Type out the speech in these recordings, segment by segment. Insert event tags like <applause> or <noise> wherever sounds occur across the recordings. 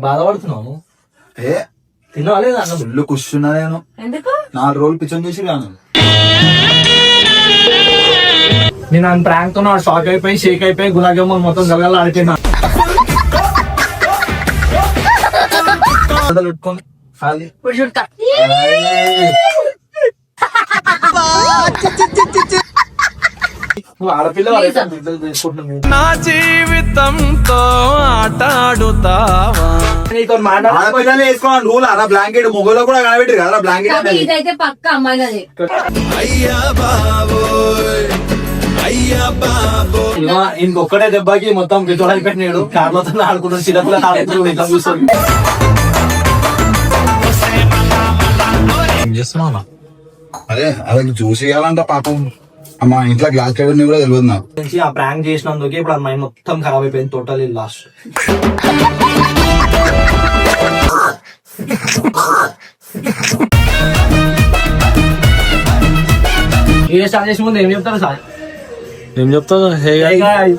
బాధపడుతున్నావు? ఏ? తిన్నావా లేదా అన్నం? ఫుల్ కూర్చున్నా నేను ఎందుకు? నాలుగు రోజులు పిచ్చం చేసి రాను నేను ఆయన ప్రాంక్తో షాక్ అయిపోయి షేక్ అయిపోయి గులాబ్ జామున్ మొత్తం గలగల ఆడిపోయినా పెట్టుకొని ఖాళీ ఇప్పుడు చూడతా నువ్వు ఆడపిల్ల వాళ్ళైతే ఇద్దరు చేసుకుంటున్నావు. నా జీవితంతో ఆట ఆడుతావా నీతో ఆడపిల్లలు వేసుకోవాలి రూల్ అలా బ్లాంకెట్ మొగలో కూడా కనబెట్టి కదా బ్లాంకెట్ ఇదైతే పక్క అమ్మాయినది అయ్యా బాబోయ్ అయ్యా బాబోయ్. ఇంకొక్కటే దెబ్బకి మొత్తం పిచ్చోడు అయిపోయినాడు కార్లతో ఆడుకుంటాడు చిన్నపిల్ల ఆడుకుంటూ ఇట్లా చూస్తాడు ఏం చేస్తున్నావు అదే అదే చూసి ఇవ్వాలంట పాపం. మా ఇంట్లో గ్లాస్ టేబుల్ కూడా తెలియదు నాకు. నుంచి ఆ ప్రాంక్ చేసినందుకే ఇప్పుడు ఆ మైండ్ మొత్తం ఖరాబ్ అయిపోయింది టోటల్ లాస్ట్ ఏ స్టార్ట్ చేసిన ముందు ఏం చెప్తారు సార్? ఏం చెప్తావు hey hey guy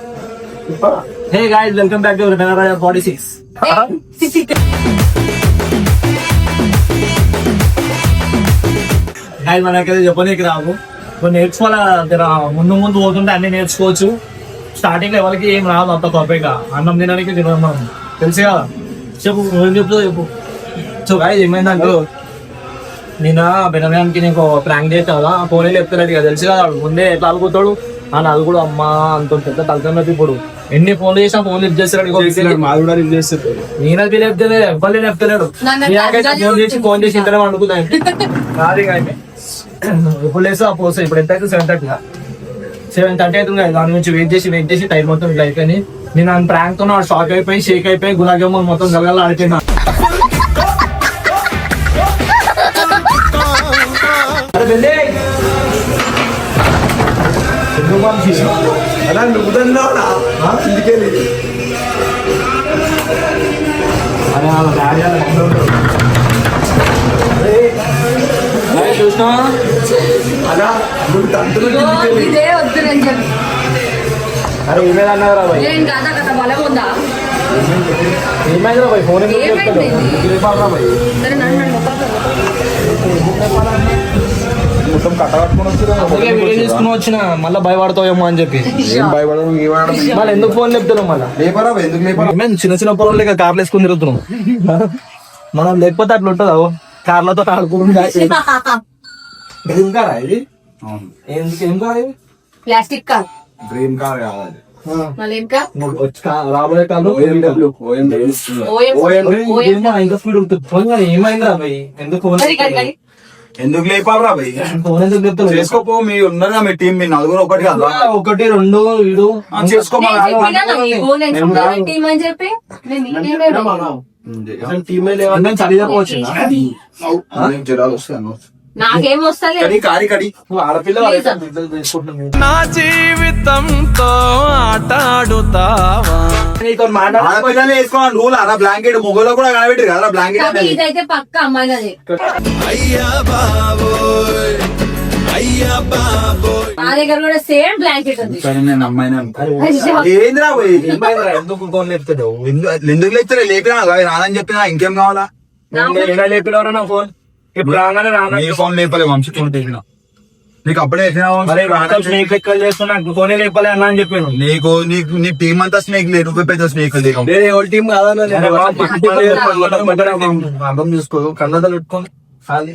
hey guy welcome back to mega forty six guy మనకైతే చెప్పనీకి రావు కొన్ని నేర్చుకోవాలా? ముందు ముందు పోతుంటే అన్ని నేర్చుకోవచ్చు. స్టార్టింగ్ ఎవరికి ఏం రాదు అంత పర్ఫెక్ట్గా. అన్నం తినడానికి తినడం మనం. తెలుసు కదా? చెప్పు నువ్వేం చెప్తావు చెప్పు. సో గాయ్ ఏమైందంటే నేను బెనడానికి నీకు ప్రాంక్ చేస్తా కదా ఫోన్ చెప్తున్నాడు కదా తెలుసు కదా ముందే ఎట్లా అనుకుంటాడు ఆ నాది కూడా అమ్మా అంత పెద్ద తలకన్నది ఇప్పుడు ఎన్ని ఫోన్లు చేసినా ఫోన్ లిఫ్ట్ చేస్తాడు మాది కూడా రిలీజ్ చేస్తారు నేనది లేపుతలేదు ఎవ్వరు లేపుతలేడు నన్ను ఫోన్ చేసి ఫోన్ చేసి ఇంతనే అనుకున్నాను <laughs> కాదు ఇక <clears throat> ఆయన. ఇప్పుడు లేసా పోస్తా ఇప్పుడు ఎంత అయితే సెవెన్ థర్టీ సెవెన్ థర్టీ అవుతుంది దాని నుంచి వెయిట్ చేసి వెయిట్ చేసి టైం మొత్తం ఇట్లా అయిపోయింది నేను ఆయన ప్రాంక్తో షాక్ అయిపోయి షేక్ అయిపోయి గులాబీ మొత్తం గలగల ఆడిపోయినా అరే వెళ్ళి. అలా నువ్వుదన్నావురా ఇంటికెళ్ళి అరే డాడీ వాళ్ళ చూసినావా? అలా నువ్వు తంతులు ఇంటికెళ్ళి ఇదే వద్దు నేను చెప్పి. అరే ఈమెయిల్ అన్నారా భయ్ ఏం కాదా కదా బలం ఉందా? ఏమైందిరా భయ్ ఫోన్ ఎందుకు? చెప్తాడు సరే నన్ను మొత్తం వీడియో తీసుకుని వచ్చిన మళ్ళీ భయపడతావేమో అని చెప్పి. ఏం భయపడడం మళ్ళీ ఎందుకు ఫోన్ చెప్తున్నాం మళ్ళీ? లేపరా ఎందుకు లేపరా? మేము చిన్న చిన్న పొలం లేక కార్లు వేసుకుని తిరుగుతున్నాం <laughs> మనం లేకపోతే అట్లా ఉంటుందా? కార్లతో ఆడుకుంటా. <laughs> ఏం కారా ఇది అవును. ఏం ఇది ప్లాస్టిక్ కార్ డ్రీమ్ కార్ కావాలి మళ్ళీ ఇంకా? వచ్చి కా- రాబోయే కాలం ఓఎం ఏమో ఇంకా స్పీడ్ ఉంటుంది ఫోన్ కానీ ఏమైందిరా భయ్ ఎందుకు ఎందుకు లేపాలరా భయ్? <laughs> ఫోన్ ఎందుకు చెప్తారు చేసుకోపో మీ ఉన్నారుగా మీ టీం మీ నలుగురు ఒకటి కదా ఒకటి రెండు వీడు. ఆ, చేసుకో నేను మరి. చెప్పినా కదా, ఈ ఫోన్ నేను ఫోన్ టీమ్ నేను చదివిపోవచ్చు జ్వరాలు వస్తాయి. నాకేం వస్తలే కడి ఆడపిల్ల. నా జీవితంతో ఆట ఆడుతావా నీతో మాట్లాడ ఆడపిల్లలు వేసుకోవాలి రూల్ అలా బ్లాంకెట్ మొగలో కూడా కనబెట్టి కదా బ్లాంకెట్ ఇదైతే పక్క అయ్యా బాబోయ్ అయ్యా బాబోయ్. నా దగ్గర కూడా సేమ్ బ్లాంకెట్ ఉంది. నేను అమ్మాయిని అనుకో. అయ్యో. ఏందిరా భయ్? ఏమైందిరా? ఎందుకు ఫోన్ లేపుతాడు ఎందు- ఎందుకు లేపుతారా లేపినా కదా, రానని చెప్పినా ఇంకేం కావాలా? లేపినవరా నా ఫోన్ ఇప్పుడు రాగానే రానా నీ ఫోన్ లేపలే వంశీ. ఫోన్ నీకు అప్పుడే మరి రాత్రి స్నేక్ లెక్కలు చేస్తున్నా ఫోనే లేపలే అన్నా అని చెప్పాను. నీకు నీకు నీ టీం అంతా స్నేక్ లేదు నువ్వే పెద్ద స్నేక్ లేక. వేరే ఎవరి టీం కాదన్నా అర్థం చూసుకో కన్నదలు ఖాళీ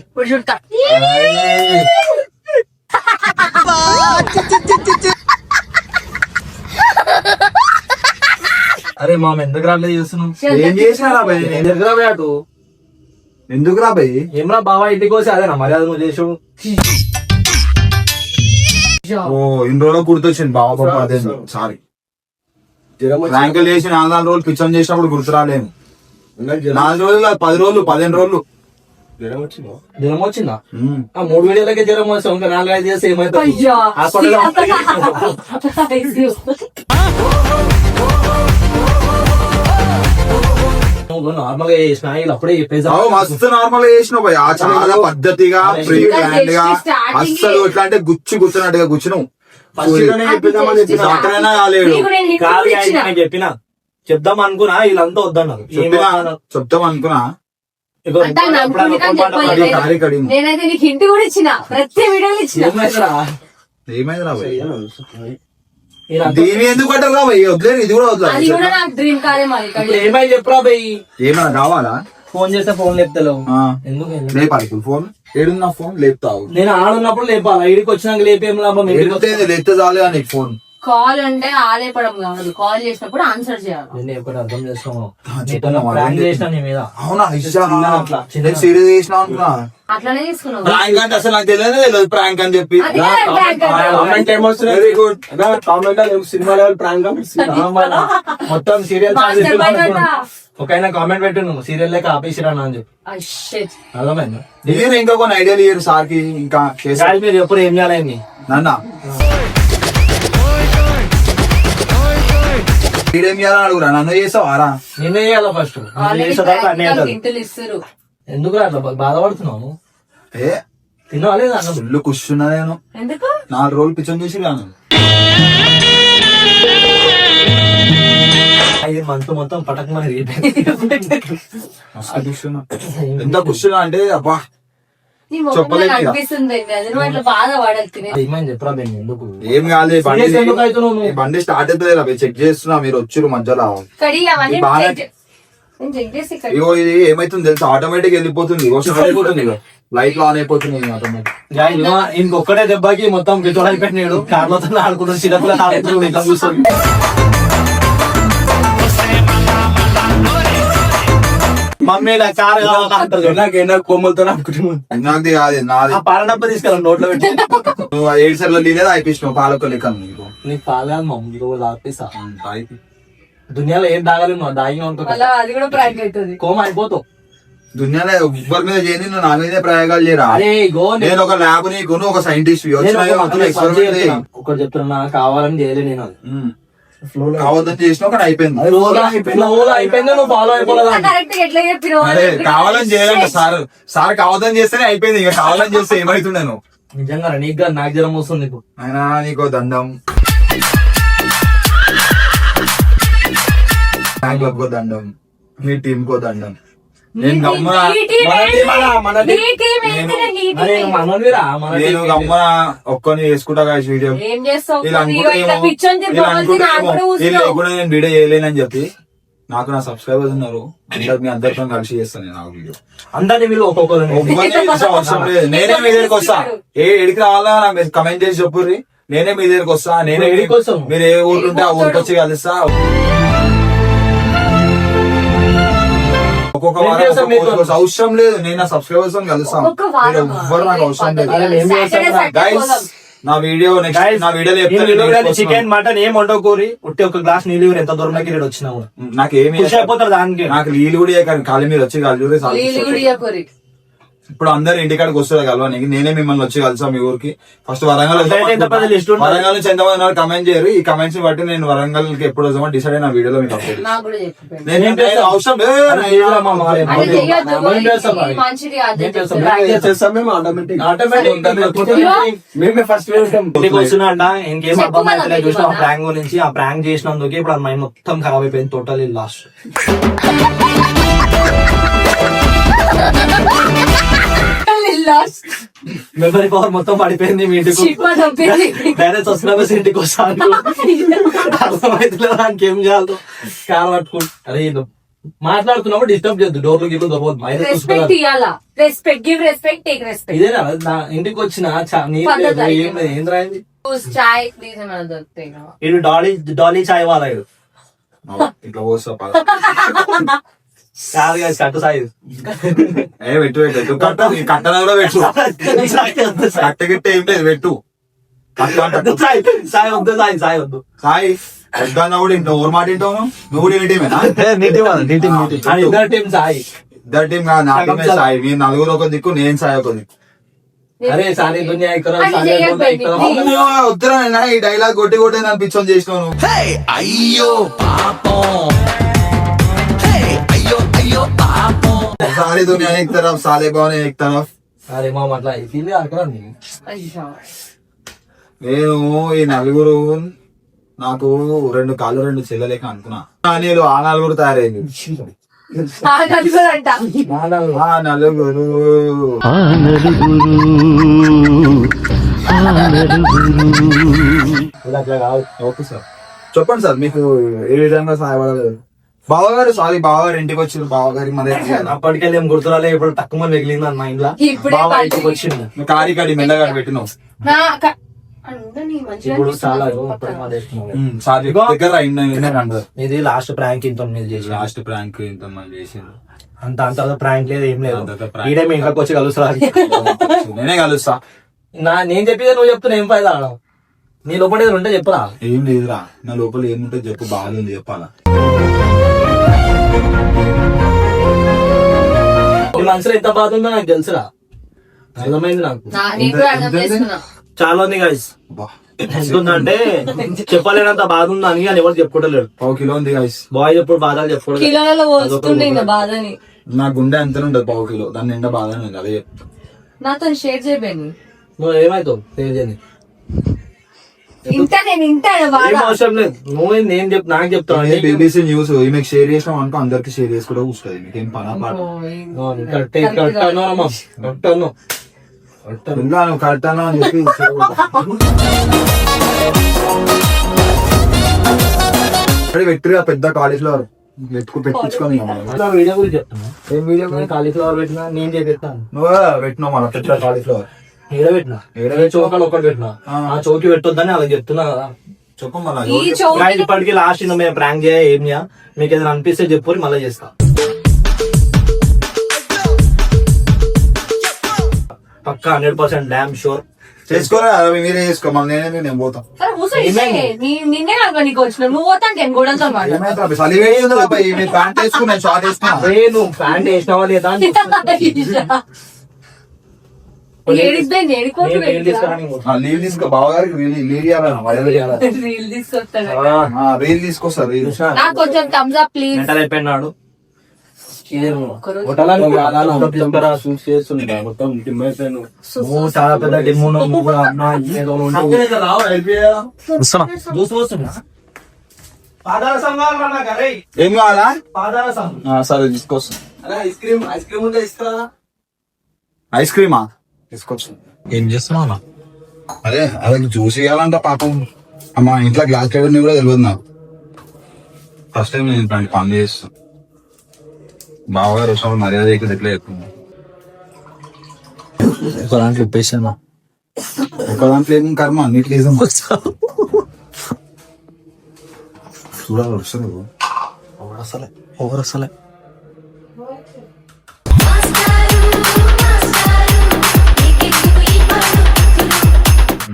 అరే మా ఎందుకు రాలేదు చేస్తున్నాం ఏం భయ్ ఎందుకు రా అటు ఎందుకు రా భయ్? ఏమరా బావా ఇంటికి వచ్చి అదేనా మర్యాద నువ్వు చేసావు ఓ ఇన్ని రోజులు గుర్తొచ్చింది బావ పాప అదే సారీ ర్యాంకులు చేసి నాలుగు నాలుగు రోజులు పిచ్చం చేసినప్పుడు గుర్తు రాలేను నాలుగు రోజులు కాదు, పది రోజులు పదిహేను రోజులు. జ్వరం వచ్చిందా? ఉమ్. ఆ మూడు వీడియోలకే జ్వరం వస్తాం ఇంకా నాలుగు ఐదు చేస్తే ఏమైతే <laughs> <laughs> నార్మల్గా చేసిన వీళ్ళు అప్పుడే చెప్పేసా అవు మస్తు నార్మల్గా చేసినావు భయ్ చాలా పద్ధతిగా ప్రీ ప్లాన్గా అస్సలు ఎట్లా అంటే గుచ్చి గుచ్చినట్టుగా గుచ్చినావు ఫస్ట్లోనే చెప్పేద్దామని చెప్పిన. డాక్టర్ అయినా కాలేడు. నేను కాదు. ఆయన చెప్పిన. చెప్దాం అనుకున్నా వీళ్ళంతా వద్దన్నారు? చెప్తాం అనుకున్నా? నేనైతే నీకు ఇంటి కూడా ఇచ్చిన. ప్రతి వీడియోలు ఇచ్చిన. ఏమైందిరా? ఏమైంది? రా దీని ఎందుకు పట్టారు రా భయ్ వదిలేదు ఇది కూడా అది వదిలేదు కూడా నాకు డ్రీమ్ కారే మరి ఇప్పుడు ఏమైంది చెప్పురా బయ్ ఏమైనా కావాలా ఫోన్ చేస్తే ఫోన్ లేపుతలేవు. ఎందుకు? లేపాలి ఫోన్. ఏడున్నా ఫోన్ లేపుతావు. నేను ఆడున్నప్పుడు లేపాలి? ఐడికి వచ్చినాక లేపేం లాభం లేస్తే చాలు కానీ ఫోన్. కాల్ అంటే ఆలేపడం కాదు. కాల్ చేసినప్పుడు ఆన్సర్ చేయాలి. నేను ఎప్పుడు అర్థం అదేం చేసిన నీ మీద. అవునా? సీరియస్ చేసిన అనుకున్నా. అట్లనే తీసుకున్నావు ప్రాంక్ అంటే అసలు నాకు తెలియదు తెలియదు ప్రాంక్ అని చెప్పి. అది prank అంటే. Comment ఏమొస్తున్నాయి very good comment cinema level prank మొత్తం సీరియల్ Master mind అంట. ఒక ఆయన కామెంట్ పెట్టిను సీరియల్ లేక ఆపేసిరా అని చెప్పి. Ah, shit. అర్థమైంది? ఇంకా కొన్ని ఐడియాలు ఇయ్యరు సార్కి ఇంకా చేసా మీరు ఎప్పుడు ఏం చేయాలని నన్న. వీడేం చేయాలని అడుగురా? నన్ను చేసావా రా. నిన్నే చేయాలి ఫస్ట్ Already ఇస్తారు ఎందుకు అట్లా బాధపడుతున్నావు? ఏ? అన్నం? ఫుల్ కూర్చున్నా నేను ఎందుకు? నాలుగు రోజులు పిచ్చం చేసి రాను ఐదు మంత్ మొత్తం పటక్ మన ఎంత కూర్చున్నా అంటే అబ్బా ఏం కాదు బండి స్టార్ట్ అవుతుంది చెక్ చేస్తున్నా మీరు వచ్చిర్రు మధ్యలో. ఇగో ఇది ఏమైతుంది తెలుసా? ఆటోమేటిక్ వెళ్ళిపోతుంది. అయిపోతుంది ఇగో. లైట్లో ఆన్ అయిపోతుంది ఆటోమేటిక్ ఇంకొక్కటే దెబ్బకి మొత్తం పిచ్చోడు అయిపోయినాడు కార్లతో ఆడుకుంటాడు చిన్నపిల్లలు ఆడుకుంటాడు ఇట్లా కూర్చొని మమ్మీ నా కారు కావాలి నాకేనా కొమ్మలతో ఆడుకుంటున్నాను నాది కాదు నాది. ఆ నోట్లో పెట్టి. నువ్వు ఏడు సార్లు నీళ్ళేది అయిపోయినావు పాలకు లెక్క నీకు నీకు పాలు కాదు మమ్మీ ఆపేసా దునియాలో ఏం దాగలేదు నువ్వు? దాగి అనుకో. మళ్ళా అది కూడా ప్రాంక్ అవుతుంది. కోమ అయిపోతావు దునియాలో ఎవ్వరి మీద చేయని నువ్వు నా మీదే ప్రయోగాలు చేయరా? అరే ఇగో నేను ఒక ల్యాబ్ నీకు నువ్వు ఒక సైంటిస్ట్. ఒకటి చెప్తున్నా కావాలని చేయలే నేను అది. చేసిన ఒకటి అయిపోయింది. అయిపోయింది నువ్వు ఫాలో అయిపోలేదు గా అదే కావాలని చేయాలంట సార్. సార్ కావద్దని చేస్తేనే అయిపోయింది ఇక కావాలని చేస్తే ఏమైతుండే నువ్వు నిజంగా నీకు నాకు జ్వరం వస్తుంది ఇప్పుడు. అయినా నీకో దండం. బ్యాంక్ కో దండం మీ టీం కో దండం. నేను గమ్మున నేను. గమ్మున ఒక్కని వేసుకుంటా కదా వీడియో. లేకుండా నేను వీడియో చేయలేనని చెప్పి నాకు నా సబ్స్క్రైబర్స్ ఉన్నారు. అందరు మీ అందరితో కలిసి చేస్తాను నేను ఆ వీడియో అందరినీ ఒక్కొక్కరు అవసరం లేదు నేనే మీ దగ్గరికి వస్తా. ఏ ఎడికి రావాలా నాకు కమెంట్ చేసి చెప్పుర్రి. నేనే మీ దగ్గరికి వస్తా నేనే? మీరు ఏ ఊరు ఉంటే ఆ ఊరికి వచ్చి కలుస్తా. ఒక్కొక్క వారం. అవసరం లేదు నేను నా సబ్స్క్రైబర్స్ కలుస్తాం. ఒక్కొక్క వారం మీరు ఎవ్వరు నాకు అవసరం లేదు. గైస్. నా వీడియో నెక్స్ట్ నా వీడియోలో చెప్తాను చికెన్ మటన్ ఏం వండవు కోరి ఉట్టి ఒక గ్లాస్ నీళ్ళు ఎంత దూరం దగ్గర వచ్చినా కూడా. నాకు ఏమి అయిపోతారు దానికి. నాకు నీళ్ళు కూడా ఇయ్యకండి. ఖాళీ మీరు వచ్చి ఇయ్యకూరి. ఇప్పుడు అందరు ఇంటికాడికి వస్తారు కలవడానికి నేనే మిమ్మల్ని వచ్చి కలిసా మీ ఊరికి. ఫస్ట్ వరంగల్? వరంగల్ నుంచి ఎంతమంది ఉన్నారు? కమెంట్ చేయరు. ఈ కమెంట్స్ బట్టి నేను వరంగల్కి ఎప్పుడు వస్తామో డిసైడ్ అయిన వీడియోలో మీకు? అవసరం ఇంకేం అర్థం అయితే చూసిన కదా. ప్రాంక్ గురించి. ఆ ప్రాంక్ చేసినందుకు ఇప్పుడు ఆ మైండ్ మొత్తం ఖరాబ్ అయిపోయింది. Total lost Lost. <laughs> Memory power మొత్తం పడిపోయింది మీ ఇంటికి. డైరెక్ట్ వస్తున్నా ఇంటికి వస్తాను. అర్థమైతే దానికి ఏం చేయాలి? కాలు పట్టుకుంటు అరే మాట్లాడుతున్నప్పుడు డిస్టర్బ్ చేయొద్దు. డోర్లు గిట్లు దొరకదు రెస్పెక్ట్ ఇవ్వాలా respect give respect take respect ఇదేనా? నా ఇంటికి వచ్చిన ఏం రాయింది చాయ్ ప్లీజ్ ఏమైనా దొరుకుతాయి డాలీ డాలీ చాయ్ వాళ్ళ <laughs> ఇట్లా పోస్తా. <laughs> కాదు కాదు కట్టు సాయి ఏ పెట్టు పెట్టు, పెట్టు కట్ట ఈ కట్టన కూడా పెట్టు. <laughs> కట్ట గిట్ట ఏం లేదు పెట్టు. కట్ట కట్టు. సాయి సాయి వద్దు సాయి సాయి వద్దు సాయి కూడా ఇంట్లో మాట వింటావు నువ్వు? ఇద్దరు టీం సాయి ఇద్దరు టీం కాదు నా టీమే సాయి మీ నలుగురు ఒక దిక్కు నేను సాయి ఒక దిక్కు. అరే సారీ దునియా వద్దురా ఈ డైలాగ్ కొట్టి కొట్టి నన్ను పిచ్చోని చేసినావు. అయ్యో పాపం. सारे दुनिया एक तरफ साले कौन है एक तरफ అరే మా అట్లా ఫీల్ అక్కడ అయ్యో. నేను ఈ నలుగురు నాకు రెండు కాళ్ళు రెండు చెల్లలేక అనుకున్నా నాణ్యలు ఆ నలుగురు తయారైంది ఆ నలుగురంట ఆ నలుగురు ఓకే సార్ చెప్పండి సార్ మీకు ఏ విధంగా సహాయపడలేదు బావగారు సారీ బావగారు ఇంటికి వచ్చారు బావగారి మరి అప్పటికెళ్ళి ఏం గుర్తురాలే ఇప్పుడు తక్కువ మంది మిగిలింది అన్న ఇంట్లో పది. ఇంటికి వచ్చింది కాడి కాడి మెల్లగా పెట్టినావు ఇప్పుడు చాలా దగ్గర ఇది లాస్ట్ ప్రాంక్ ఇంత మీద చేసి లాస్ట్ ప్రాంక్ ఇంత మంది చేసింది అంత అంత ప్రాంక్ లేదు ఏం లేదు. ఈడే మీ ఇంట్లోకి వచ్చి కలుస్తారా నేనే కలుస్తా. నా నేను చెప్పేది నువ్వు చెప్తున్నా ఏం ఫైదా? నీ లోపల ఏదైనా ఉంటే చెప్పురా? ఏం లేదురా. నా లోపల ఏముంటే చెప్పు బాగుంది చెప్పాలా? నీ మనసులో ఎంత బాధ ఉందో నాకు తెలుసురా. అర్థమైంది నాకు? చాలా ఉంది గాయస్ అబ్బా. ఎంత ఉందంటే చెప్పలేనంత బాధ ఉందని అని ఎవరు చెప్పుకోవట్లేడు పావు కిలో ఉంది గైస్ బాయ్ చెప్పుడు బాధలు చెప్పుకోవడం బాధని. నా గుండె అంతనే ఉంటది పావు కిలో. దాని నిండా బాధ ఉంది అదే. నాతో షేర్ చేయబోయింది నువ్వు ఏమైతావు? నేను చేయను. ఇంత నేను ఇంత బాధ ఏం అవసరం లేదు. నువ్వు నేను చెప్ నాకు చెప్తావు? ఏ బీబీసీ న్యూస్ ఈమెకు షేర్ చేసినాం అనుకో అందరికి షేర్ చేసి కూడా కూర్చుంది మీకేం. పనా పాట? అమ్మా. కడతాను అని చెప్పి పెట్టిగా పెద్ద కాలేజ్లో పెట్టుకు పెట్టించుకొని వీడియో గురించి చెప్తున్నా. ఏం వీడియో? కాలీఫ్లవర్ పెట్టినా నేను చేపిస్తాను. నువ్వు పెట్టినావు మన పెద్ద కాలేజ్ లో ఏడ పెట్టినా ఏడ ఏడ చౌకాలు ఒకటి పెట్టినా? ఆ. చౌకి పెట్టొద్దని అలా చెప్తున్నా కదా. చెప్పు మళ్ళా ఈ చౌకి Guys, ఇప్పటికి లాస్ట్ మేము ప్రాంక్ చేయ ఏం చేయ? మీకు ఏదైనా అనిపిస్తే చెప్పు మళ్ళీ చేస్తా. పక్కా హండ్రెడ్ పర్సెంట్ డ్యామ్ షూర్ చేసుకోరా? మీరే చేసుకో. మళ్ళీ నేనే నేను పోతాం. నిన్నే నాకు నీకు వచ్చిన నువ్వు పోతాను నేను గోడలతో ప్యాంట్ వేసుకున్నా షార్ట్ వేసుకున్నా. ప్యాంట్ వేసినావా లేదా అని ఏడిపోయింది నేను ఏం తీసుకురా ఏడిపోతుంది నీకు? ఆ, లీవ్ తీసుకో. బావగారికి లీవ్ లీవ్ ఇవ్వాలన్నా వైరల్ చేయాలి <laughs> రీల్ తీసుకొస్తాడు. ఆ, ఆ, రీల్ తీసుకొస్తా రీల్. కొంచెం థమ్స్ అప్ ప్లీజ్ అయిపోయినాడు. చాలా పెద్ద. ఏం కావాలా? సరే తీసుకొస్తా. క్రీమ్ క్రీమ్ ఉంటే ఇస్తా ఐస్ క్రీమా? తీసుకొస్తా ఏం చేస్తున్నావు అదే అదే జ్యూస్ ఇవ్వాలంట పాపం. అమ్మా ఇంట్లో గ్లాస్ టేబుల్ కూడా తెలియదు నాకు. ఫస్ట్ టైం నేను ఇట్లాంటి పని చేస్తాను బావగారు వచ్చినప్పుడు మర్యాద ఎక్కువ ఎట్లా చెప్తుంది ఒక దాంట్లో ఉప్పేసాను ఒక దాంట్లో ఏం కర్మ? అన్నిట్లో వేసాం చూడాలి వస్తుంది అసలే ఓవర్ అసలే.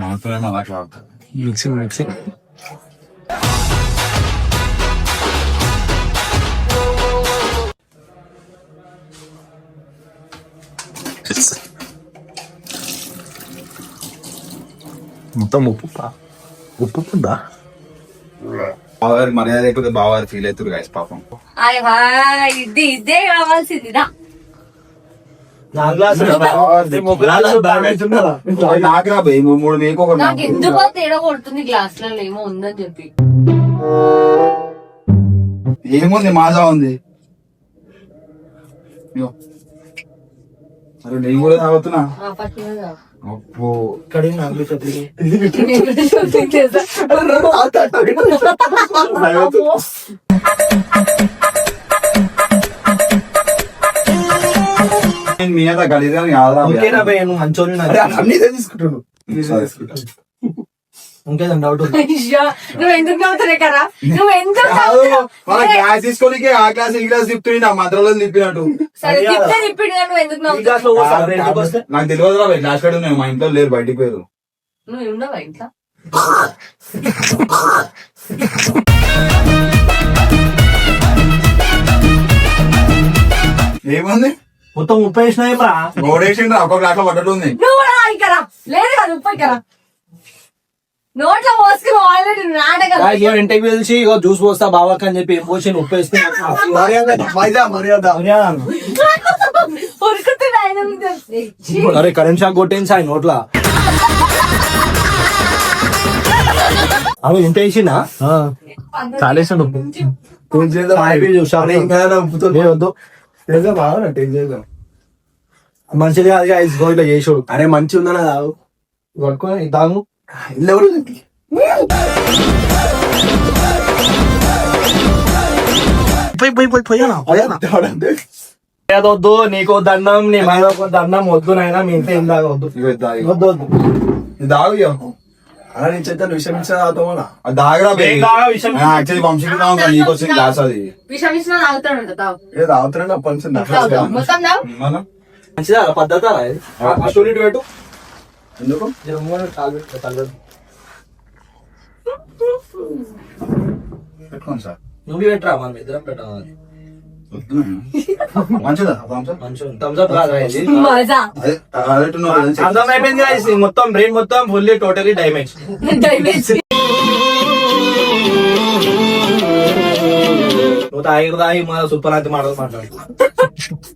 మాత్రమే అలా కాదు మిక్సింగ్ మిక్సింగ్ మొత్తం ఉప్పు ఉప్పు ఉందా బావగారి మర్యాద లేకపోతే బావగారు ఫీల్ అవుతారు గాయస్ పాపం హాయ్ హాయ్ ఇది ఇదే కావాల్సింది రా నా గ్లాస్ నాకు రా భయ్ మూడు మీకు ఒక నాకు ఎందుకో తేడా కొడుతుంది గ్లాసులలో? ఏమో ఉందని చెప్పి. ఏముంది? మాజా ఉంది. అరే నేను కూడా తాగుతున్నా. నాకు <laughs> చెప్పి నేను కూడా షూటింగ్ చేశా. నేను మీ అంత గలీజ్గా కాదురా భయ్యా. నువ్వు మంచోని అన్ని ఇదే తీసుకుంటున్నాడు ఇదే తీసుకుంటా. ఇంకేదన్నా డౌట్ అయ్యా, నువ్వు ఎందుకు నవ్వుతున్నాయి కదా నువ్వు ఎందుకు <laughs> కాదు, నవ్వుతున్నావు? మన గ్లాస్ తీసుకోనికి ఆ గ్లాస్ ఈ గ్లాస్ తిప్పుతుంది నా మంత్రంలో తిప్పినట్టు. సరే తిప్పే తిప్పిడు కానీ నువ్వు ఎందుకు ఈ నవ్వుతున్నావు? గ్లాస్లో పోస్తా, ఎందుకు వస్తే? నాకు తెలియదు రా గ్లాస్ కడు నేను మా ఇంట్లో లేరు బయటికి పోయారు. నువ్వు ఉండవా ఇంట్లో? ఏముంది? మొత్తం ముప్పై వేసినా ఏం రా? గోడేసిండ్రా ఒక గ్లాస్లో పడ్డట్టు ఉంది. నువ్వు కూడా ఇక్కడ. లేదు కదా ఉప్పు ఇక్కడ. నోట్లో పోసుకుని ఆల్రెడీ నాటగా ఇంటికి పిలిచి ఇగో జ్యూస్ పోస్తా బావాకి అని చెప్పి ఏం పోసి ఉప్పు వేస్తే మర్యాద మర్యాద మర్యాద. అరే కరెంట్ షాక్ కొట్టేసి ఆయన నోట్లా. అవి ఇంత వేసిందా చూసాను చేద్దాం బాగా టేస్ట్ చేద్దాం. మంచిది కాదు ఐస్ గోయిలో చేసాడు అరే మంచి ఉందన్న తాగు పట్టుకొని తాగు. ఇల్లు ఎవరు పోయి పోయి పోయి పోయానా వద్దు నీకు దండం నీ మీద దండం వద్దు నాయన మీ ఇంట్లో ఏం తాగవద్దు. వద్దు వద్దు. దాగు అలా నేను చెప్తాను విషయం ఇచ్చా తాగుతామన్నా అది దాగరా విషయం? యాక్చువల్లీ వంశీకి తాగు నీకు వచ్చిన గ్లాస్ అది విషం ఇచ్చిన తాగుతాడంట తాగు ఏ తాగుతున్నాడు అప్పటి తాగుతావు మొత్తం తాగు మనం మంచిదా పద్ధతి స్టోరీ పెట్టు ఎందుకు పెట్టుకోండి సార్ నువ్వు పెట్టరా మనం ఇద్దరం పెట్టాలి. మంచిదా? <laughs> మజా. అర్థమైపోయింది మొత్తం బ్రెయిన్ మొత్తం ఫుల్లీ టోటలీ డ్యామేజ్ డైవేజ్ నువ్వు తాగి తాగి మన సూపర్ అయితే మాటలు మాట్లాడు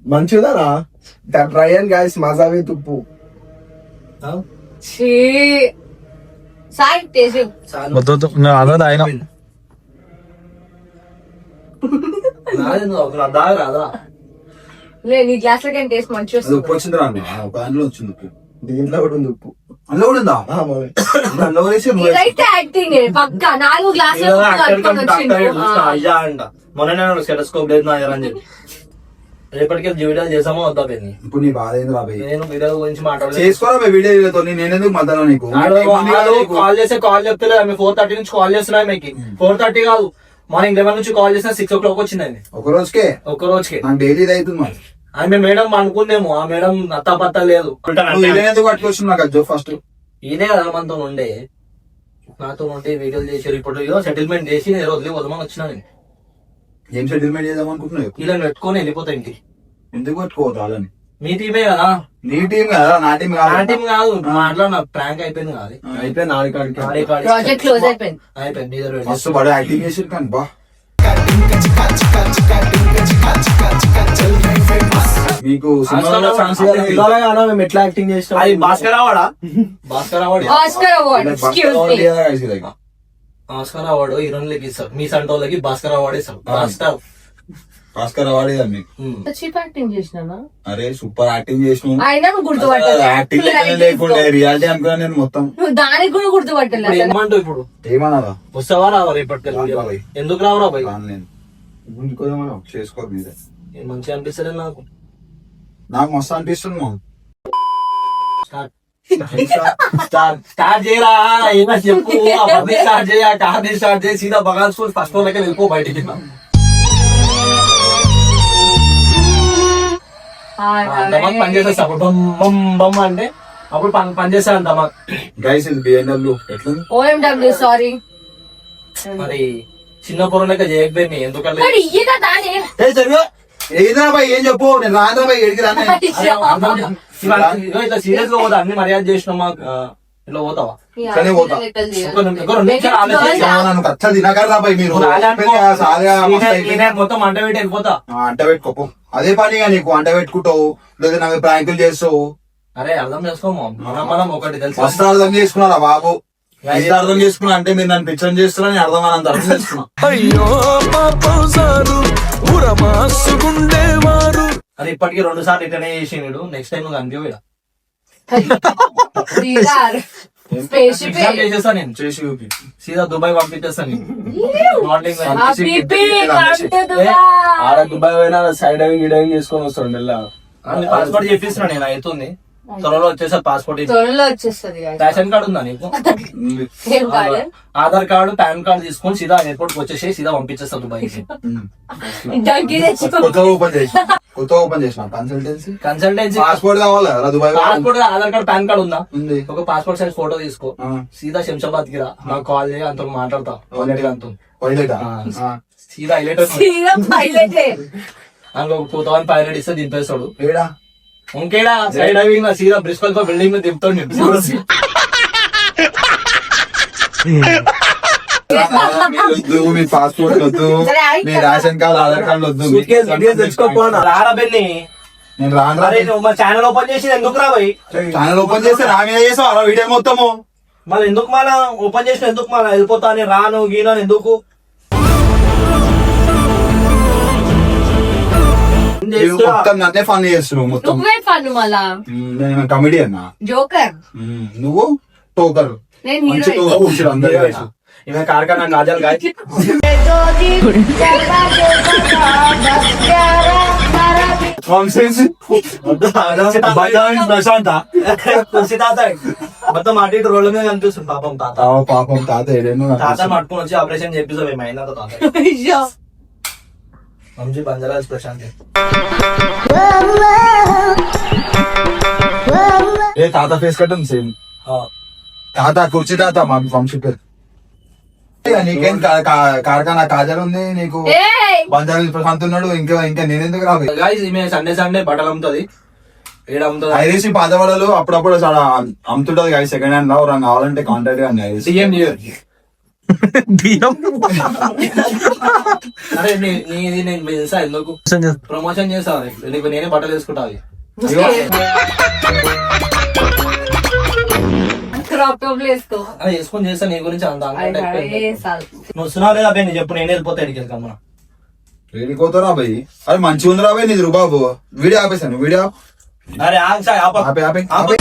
మంచిదారా ట్రై అండ్ గాయస్ మజావి తుప్పు. ఛీ. సాయి అదే ఆయన రాదు నువ్వు ఒక దాగా రాదా లే నీ గ్లాస్లో టేస్ట్ మంచిగా అది ఉప్పు వచ్చింది రా ఒక దాంట్లో వచ్చింది ఉప్పు. దీంట్లో కూడా ఉంది ఉప్పు. అందులో కూడా ఉందా? ఆ, మరి. అందులో కూడా వేసి నువ్వు <laughs> ఇదైతే యాక్టింగ్ పక్క. నాలుగు. అయ్యా అంట. మొన్న నేను స్టెటస్కోప్ లేదు నా దగ్గర అని చెప్పి. రేపటికి వీడియోలు చేసామో వద్దా ఇప్పుడు నీ బాధ ఏంది భయ్ నేను వీడియో గురించి మాట్లాడలేదు. చేసుకోరా భయ్ వీడియోతో? నేనెందుకు మధ్యలో నీకు? కాల్ చేస్తే కాల్ చెప్తలే. ఆమె ఫోర్ థర్టీ నుంచి కాల్ చేస్తున్నా మీకు ఫోర్ థర్టీ కాదు. మార్నింగ్ లెవెన్ నుంచి కాల్ చేసిన సిక్స్ ఓ క్లాక్ వచ్చింది ఆమె ఒక రోజుకే? ఒక్క రోజుకి. డైలీ అవుతుంది మరి. ఆమె మేడం అనుకుందేమో ఆ మేడం అత్తా పత్తా లేదు. పట్టుకొచ్చిన ఫస్ట్. ఇదే కదా మనతో ఉండే. నాతో ఉండే వీడియోలు చేసి ఇప్పుడు ఏదో సెటిల్మెంట్ చేసి నేను వదిలి వదమని వచ్చినా నేను. ఏం సెటిల్మెంట్ చేద్దాం అనుకుంటున్నావు? ఇలా పెట్టుకొని వెళ్ళిపోతా ఇంటికి. ఎందుకు పట్టుకోవద్దు వాళ్ళని? మీ టీమే కదా? నీ టీం కదా? నా టీం నా కాదు. టీం కాదు మాట్లాడిన ప్రాంక్ అయిపోయింది కాదు. అయిపోయింది ఆడే కాడి ప్రాజెక్ట్ క్లోజ్ అయిపోయింది. అయిపోయింది. నీ మస్తు బడ యాక్టింగ్ చేసి కానీ బా. మీకు మేము ఎట్లా యాక్టింగ్ చేసినాం? అది Bhaskar అవార్డా? Bhaskar award. Oscar award. Bhaskar award హీరోయిన్లకి ఇస్తారు మీ సంటోళ్ళకి భాస్కర్ అవార్డు ఇస్తారు భాస్కర్ భాస్కర్ అవార్డు ఇదా మీకు. ఉమ్. చీప్ యాక్టింగ్ చేసినా అరే సూపర్ యాక్టింగ్ చేసిన అయినా నువ్వు గుర్తుపట్టలే. యాక్టింగ్ లేకుండే. రియాలిటీ అనుకున్నా నేను మొత్తం. నువ్వు దానికి కూడా గుర్తుపట్టలే ఇప్పుడు అసలు. ఏమంటావు ఇప్పుడు? ఏమన్నారా వస్తావా రావా రేపటికి. ఎందుకు రావురా బాయ్ నేను. ఇంకోదేమో చేసుకోదు మీరే. ఏం మంచిగా అనిపిస్తుంది నాకు. నాకు మస్తు అనిపిస్తుంది మా స్టార్ట్. స్టార్ట్. స్టార్ట్ చేయరా ఏమో చెప్పు. అవన్నీ స్టార్ట్ చేయ కార్ స్టార్ట్ చేసి సీదా బగాల్ స్కూల్ ఫస్ట్ ఫ్లోర్ లెక్క వెళ్ళిపో బయటికి. అంతమంది పని చేసేస్తా. అప్పుడు బమ్ బమ్ బమ్ అంటే అప్పుడు పని పని చేస్తా అంతమా గైస్ ఇది బిఎన్డబ్ల్యూ ఎట్లుంది ఓఎండబ్ల్యూ సారీ మరి చిన్న పొరం లెక్క చేయకపోయింది ఎందుకంటే మరి ఇయ్యగా దాని ఏ చదివా ఏదా బాయ్ ఏం చెప్పు? నేను రాను బాయ్ ఏడికి రాను? ఇట్లా సీరియస్గా పోతా అన్ని మర్యాద చేసిన మాకు. ఇట్లా పోతావా? సరే పోతా. ఒక నిమిషం, ఒక రెండు నిమిషాలు ఆలోచించి నన్ను కచ్చా తినకరా బాయ్ మీరు. మొత్తం అంట పెట్టి వెళ్ళిపోతా. ఆ, అంట పెట్టుకోపు. అదే పనిగా నీకు అంట పెట్టుకుంటావు. లేదా నాకు ప్రాంకులు చేస్తావు. అరే అర్థం చేసుకోము. మనం మనం ఒకటి తెలుసు. ఫస్ట్ అర్థం చేసుకున్నారా బాబు? ఎంత అర్థం చేసుకున్నా అంటే మీరు నన్ను పిచ్చర్ చేస్తున్నా నేను అర్థం అని అర్థం చేసుకున్నా. అయ్యో పాపం సారు. ఉరమాసుకుండేవారు అది ఇప్పటికి రెండు సార్లు రిటర్న్ చేసిండు. నెక్స్ట్ టైం నువ్వు కనిపించు చేసేస్తా నేను చేసి సీదా దుబాయ్ పంపించేస్తాను ఆడ దుబాయ్ పోయినా సైడ్ డైవింగ్ ఈ డైవింగ్ చేసుకొని వస్తాడు మెల్ల. పాస్పోర్ట్ చెప్పిస్తున్నా నేను అవుతుంది త్వరలో వచ్చేసా పాస్పోర్ట్ త్వరలో వచ్చేస్తుంది. రేషన్ కార్డు ఉందా నీకు? <laughs> ఆధార్ కార్డు పాన్ కార్డు తీసుకొని సీదా ఎయిర్పోర్ట్కి వచ్చేసి సీదా పంపించేస్తా దుబాయ్ <laughs> కొత్త ఓపెన్ చేసిన? కన్సల్టెన్సీ? కన్సల్టెన్సీ. పాస్పోర్ట్ కావాలా? రా Dubai passport Aadhaar card PAN card ఉందా? ఉంది. ఒక పాస్పోర్ట్ సైజ్ ఫోటో తీసుకో. ఆ. సీదా శంషాబాద్కి రా. నాకు కాల్ చేయి అంత మాట్లాడతా. అంత వైలెట్ ఆ. సీదా హైలైట్ సీదా పైలటే అందులో టూ థౌసండ్ ఫైవ్ హండ్రెడ్ ఇస్తే దింపేస్తాడు. ఏడా? ఇంకేడా సైడ్ డైవింగ్ నా సీదా బ్రిస్కల్ బిల్డింగ్ మీద దింపుతాడు వద్దు మీ పాస్పోర్ట్ వద్దు. మీ రేషన్ కార్డు ఆధార్ కార్డు వద్దు. తెచ్చుకోపోనా రారా బెన్ని? నేను రాను రా అరే నువ్వు మా ఛానల్ ఓపెన్ చేసి ఎందుకు రా భయ్ ఛానల్ ఓపెన్ చేస్తే నా మీద చేసావు? అలా వీడియో మొత్తము? మళ్ళీ ఎందుకు మన ఓపెన్ చేసిన ఎందుకు మన వెళ్ళిపోతా అని రాను గీను ఎందుకు? మొత్తం నన్నే ఫన్ చేస్తున్నావు మొత్తం. నువ్వే ఫన్ మళ్ళా? మ్మ్, నేను కమెడీ అన్నా జోకర్ నువ్వు? టోకర్ నేను మంచి టోకర్ అందరు కలిసి. ఈమె కార్ఖానా కాజల్ గాయ ప్రశాంత తులసి తాత మొత్తం అటు ఇటు రోడ్ల మీద కనిపిస్తుంది పాపం తాత ఆ పాపం తాత ఏడేమో తాత పట్టుకొని వచ్చి ఆపరేషన్ చేపిస్తాం మేము అయినా తాత అయ్యో. మంచి బంజరాజ్ ప్రశాంత్ ఏ తాత ఫేస్ కట్ ఉంది సేమ్ తాత కుర్చీ తాత మా వంశీ పేరు ఇక నీకేం కా- కా- కార్ఖానా కాజల్ ఉంది నీకు బంజారా ప్రశాంత్ ఉన్నాడు ఇంకా ఇంకా నేనెందుకు రావు గాయస్ ఈమె సండే సండే బట్టలు అమ్ముతుంది. ఐరిసి పాతవాడలు అప్పుడప్పుడు చాలా అమ్ముతుంటది కానీ సెకండ్ హ్యాండ్లో రంగు కావాలంటే కాంటాక్ట్ కానీ ఐరిసి ఇయర్ అరే నీ- నీది నేను తెలుసా ఎందుకు? ప్రమోషన్ చేసా నీకు నేనే బట్టలు వేసుకుంటా. <laughs> <laughs> క్రాప్ టాప్ వేసుకో అది వేసుకొని చేస్తా నీ గురించి అంత అరే నువ్వు లేదా అబ్బాయి నేను చెప్పు నేను వెళ్ళిపోతా ఇక్కడికి వెళ్తాను మనం వేడిపోతారా భయ్ అది మంచిగా ఉందిరా భయ్ నీది రుబాబు. వీడియో ఆపేసాను వీడియో అరే ఆగు సార్, ఆపే ఆపు. ఆపే.